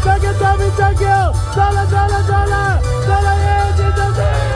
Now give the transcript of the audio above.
Thank you, Tommy, thank you. Dollar, dollar, dollar. Dollar, yeah, Jesus.